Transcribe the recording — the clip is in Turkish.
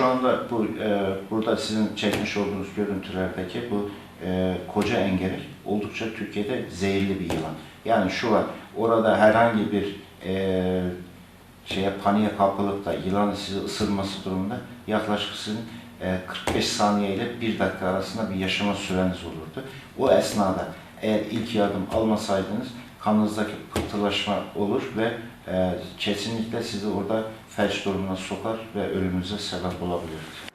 Şu anda bu e, burada sizin çekmiş olduğunuz görüntülerdeki bu e, koca engerek oldukça Türkiye'de zehirli bir yılan. Yani şu var, orada herhangi bir e, şeye paniğe kapılıp da yılanın sizi ısırması durumunda yaklaşık sizin e, 45 saniye ile 1 dakika arasında bir yaşama süreniz olurdu. O esnada eğer ilk yardım almasaydınız kanınızdaki pıhtılaşma olur ve e, kesinlikle sizi orada felç durumuna sokar ve ölümünüze sebep olabilir.